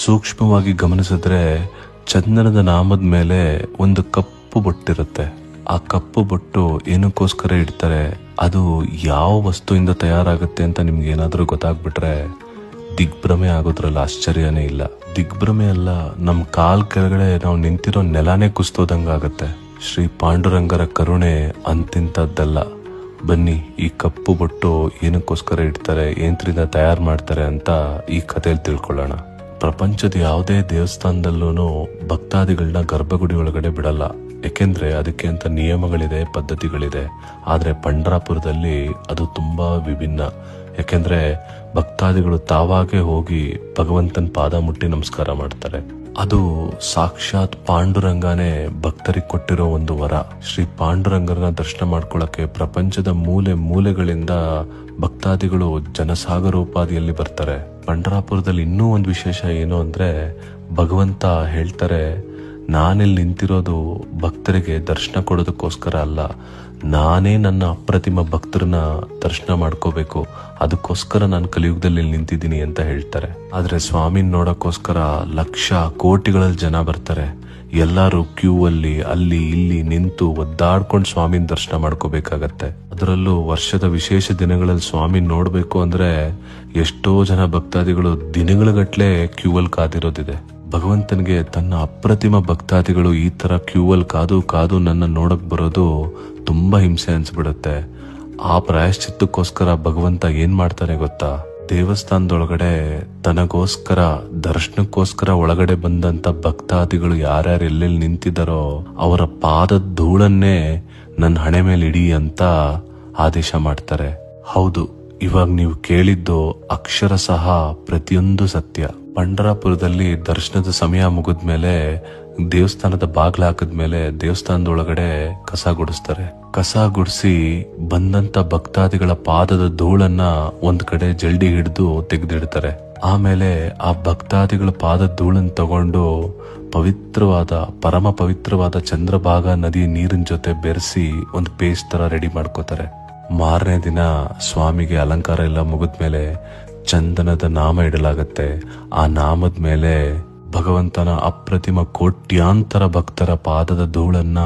ಸೂಕ್ಷ್ಮವಾಗಿ ಗಮನಿಸಿದ್ರೆ ಚಂದನದ ನಾಮದ ಮೇಲೆ ಒಂದು ಕಪ್ಪು ಬೊಟ್ಟಿರುತ್ತೆ. ಆ ಕಪ್ಪು ಬೊಟ್ಟು ಏನಕ್ಕೋಸ್ಕರ ಇಡ್ತಾರೆ? ಅದು ಯಾವ ವಸ್ತುವಿಂದ ತಯಾರಾಗುತ್ತೆ ಅಂತ ನಿಮ್ಗೆ ಏನಾದರೂ ಗೊತ್ತಾಗ್ಬಿಟ್ರೆ ದಿಗ್ಭ್ರಮೆ ಆಗೋದ್ರಲ್ಲಿ ಆಶ್ಚರ್ಯನೇ ಇಲ್ಲ. ದಿಗ್ಭ್ರಮೆ ಅಲ್ಲ ನಮ್ಮ ಕಾಲ್ ಕೆಳಗಡೆ ನಾವು ನಿಂತಿರೋ ನೆಲಾನೇ ಕುಸ್ತೋದಂಗಾಗತ್ತೆ ಶ್ರೀ ಪಾಂಡುರಂಗರ ಕರುಣೆ ಅಂತಿಂತದ್ದಲ್ಲ ಬನ್ನಿ, ಈ ಕಪ್ಪು ಬೊಟ್ಟು ಏನಕ್ಕೋಸ್ಕರ ಇಡ್ತಾರೆ ಏಂತ್ರಿಂದ ತಯಾರು ಮಾಡ್ತಾರೆ ಅಂತ ಈ ಕಥೆಯಲ್ಲಿ ತಿಳ್ಕೊಳ್ಳೋಣ. ಪ್ರಪಂಚದ ಯಾವುದೇ ದೇವಸ್ಥಾನದಲ್ಲೂ ಭಕ್ತಾದಿಗಳನ್ನ ಗರ್ಭಗುಡಿ ಒಳಗಡೆ ಬಿಡಲ್ಲ. ಏಕೆಂದ್ರೆ ಅದಕ್ಕೆ ಅಂತ ನಿಯಮಗಳಿದೆ, ಪದ್ಧತಿಗಳಿದೆ. ಆದರೆ ಪಂಡ್ರಾಪುರದಲ್ಲಿ ಅದು ತುಂಬಾ ವಿಭಿನ್ನ. ಯಾಕೆಂದ್ರೆ ಭಕ್ತಾದಿಗಳು ತಾವಾಗೆ ಹೋಗಿ ಭಗವಂತನ ಪಾದ ಮುಟ್ಟಿ ನಮಸ್ಕಾರ ಮಾಡ್ತಾರೆ. ಅದು ಸಾಕ್ಷಾತ್ ಪಾಂಡುರಂಗನೇ ಭಕ್ತರಿಗೆ ಕೊಟ್ಟಿರೋ ಒಂದು ವರ. ಶ್ರೀ ಪಾಂಡುರಂಗರನ್ನ ದರ್ಶನ ಮಾಡ್ಕೊಳ್ಳಕ್ಕೆ ಪ್ರಪಂಚದ ಮೂಲೆ ಮೂಲೆಗಳಿಂದ ಭಕ್ತಾದಿಗಳು ಜನಸಾಗರೋಪಾದಿಯಲ್ಲಿ ಬರ್ತಾರೆ. ಪಂಡರಾಪುರದಲ್ಲಿ ಇನ್ನೂ ಒಂದು ವಿಶೇಷ ಏನು ಅಂದ್ರೆ ಭಗವಂತ ಹೇಳ್ತಾರೆ ನಾನಿಲ್ಲಿ ನಿಂತಿರೋದು ಭಕ್ತರಿಗೆ ದರ್ಶನ ಕೊಡೋದಕ್ಕೋಸ್ಕರ ಅಲ್ಲ. ನಾನೇ ನನ್ನ ಅಪ್ರತಿಮ ಭಕ್ತರನ್ನ ದರ್ಶನ ಮಾಡ್ಕೋಬೇಕು. ಅದಕ್ಕೋಸ್ಕರ ನಾನು ಕಲಿಯುಗದಲ್ಲಿ ನಿಂತಿದ್ದೀನಿ ಅಂತ ಹೇಳ್ತಾರೆ. ಆದ್ರೆ ಸ್ವಾಮಿನ ನೋಡೋಕ್ಕೋಸ್ಕರ ಲಕ್ಷ ಕೋಟಿಗಳಲ್ಲಿ ಜನ ಬರ್ತಾರೆ. ಎಲ್ಲರೂ ಕ್ಯೂ ಅಲ್ಲಿ ಅಲ್ಲಿ ಇಲ್ಲಿ ನಿಂತು ಒದ್ದಾಡ್ಕೊಂಡು ಸ್ವಾಮಿನ ದರ್ಶನ ಮಾಡ್ಕೋಬೇಕಾಗತ್ತೆ. ಅದರಲ್ಲೂ ವರ್ಷದ ವಿಶೇಷ ದಿನಗಳಲ್ಲಿ ಸ್ವಾಮಿ ನೋಡಬೇಕು ಅಂದ್ರೆ ಎಷ್ಟೋ ಜನ ಭಕ್ತಾದಿಗಳು ದಿನಗಳಗಟ್ಲೆ ಕ್ಯೂ ಅಲ್ಲಿ ಕಾದಿರೋದಿದೆ. ಭಗವಂತನಿಗೆ ತನ್ನ ಅಪ್ರತಿಮ ಭಕ್ತಾದಿಗಳು ಈ ಥರ ಕ್ಯೂ ಅಲ್ಲಿ ಕಾದು ಕಾದು ನನ್ನ ನೋಡಕ್ ಬರೋದು ತುಂಬ ಹಿಂಸೆ ಅನಿಸ್ಬಿಡುತ್ತೆ. ಆ ಪ್ರಾಯಶ್ಚಿತ್ತಕ್ಕೋಸ್ಕರ ಭಗವಂತ ಏನು ಮಾಡ್ತಾನೆ ಗೊತ್ತಾ? ದೇವಸ್ಥಾನದೊಳಗಡೆ ತನಗೋಸ್ಕರ, ದರ್ಶನಕ್ಕೋಸ್ಕರ ಒಳಗಡೆ ಬಂದಂತ ಭಕ್ತಾದಿಗಳು ಯಾರ್ಯಾರು ಎಲ್ಲೆಲ್ಲಿ ನಿಂತಿದ್ದಾರೋ ಅವರ ಪಾದದ ಧೂಳನ್ನೇ ನನ್ನ ಹಣೆ ಮೇಲೆ ಇಡಿ ಅಂತ ಆದೇಶ ಮಾಡ್ತಾರೆ. ಹೌದು, ಇವಾಗ ನೀವು ಕೇಳಿದ್ದು ಅಕ್ಷರ ಸಹ ಪ್ರತಿಯೊಂದು ಸತ್ಯ. ಪಂಡರಾಪುರದಲ್ಲಿ ದರ್ಶನದ ಸಮಯ ಮುಗಿದ್ಮೇಲೆ ದೇವಸ್ಥಾನದ ಬಾಗ್ಲ ದೇವಸ್ಥಾನದ ಒಳಗಡೆ ಕಸ ಗುಡಿಸ್ತಾರೆ. ಕಸ ಗುಡಿಸಿ ಬಂದಂತ ಭಕ್ತಾದಿಗಳ ಪಾದದ ಧೂಳನ್ನ ಒಂದ್ ಕಡೆ ಜಲ್ಡಿ ಹಿಡಿದು ತೆಗೆದಿಡ್ತಾರೆ. ಆಮೇಲೆ ಆ ಭಕ್ತಾದಿಗಳ ಪಾದದ ಧೂಳನ್ನ ತಗೊಂಡು ಪವಿತ್ರವಾದ, ಪರಮ ಪವಿತ್ರವಾದ ಚಂದ್ರಭಾಗ ನದಿ ನೀರಿನ ಜೊತೆ ಬೆರೆಸಿ ಒಂದು ಪೇಸ್ಟ್ ತರ ರೆಡಿ ಮಾಡ್ಕೋತಾರೆ. ಮಾರನೇ ದಿನ ಸ್ವಾಮಿಗೆ ಅಲಂಕಾರ ಎಲ್ಲ ಮುಗಿದ್ಮೇಲೆ ಚಂದನದ ನಾಮ ಇಡಲಾಗತ್ತೆ. ಆ ನಾಮದ ಮೇಲೆ ಭಗವಂತನ ಅಪ್ರತಿಮ ಕೋಟ್ಯಾಂತರ ಭಕ್ತರ ಪಾದದ ಧೂಳನ್ನ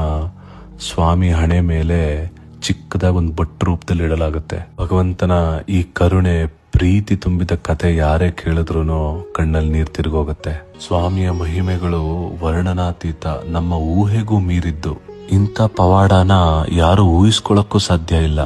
ಸ್ವಾಮಿ ಹಣೆ ಮೇಲೆ ಚಿಕ್ಕದಾಗಿ ಒಂದು ಬಟ್ ರೂಪದಲ್ಲಿ ಇಡಲಾಗುತ್ತೆ. ಭಗವಂತನ ಈ ಕರುಣೆ, ಪ್ರೀತಿ ತುಂಬಿದ ಕತೆ ಯಾರೇ ಕೇಳಿದ್ರು ಕಣ್ಣಲ್ಲಿ ನೀರ್ ತಿರುಗೋಗುತ್ತೆ. ಸ್ವಾಮಿಯ ಮಹಿಮೆಗಳು ವರ್ಣನಾತೀತ ನಮ್ಮ ಊಹೆಗೂ ಮೀರಿದ್ದು. ಇಂಥ ಪವಾಡನ ಯಾರು ಊಹಿಸ್ಕೊಳಕ್ಕೂ ಸಾಧ್ಯ ಇಲ್ಲ.